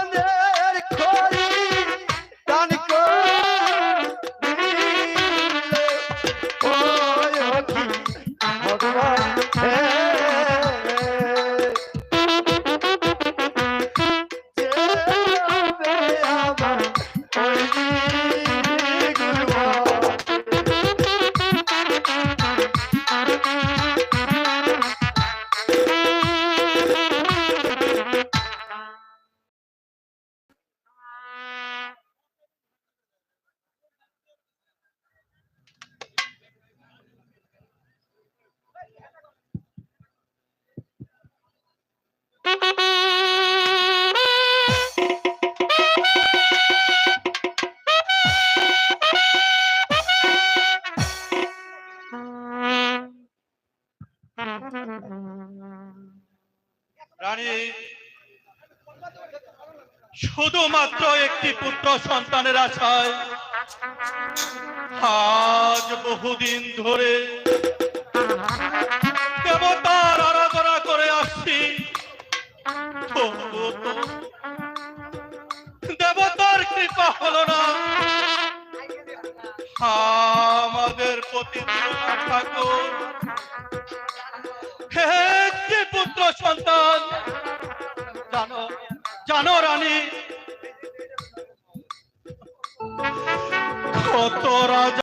Sunday. রানী, শুধুমাত্র একটি পুত্র সন্তানের আশায় আজ বহুদিন ধরে দেবতার আরাধনা করে আসছি। দেবতার কৃপা হলো না। আমাদের প্রতি ঠাকুর হে পুত্র সন্তান। জানো জানো রানী কত রাজা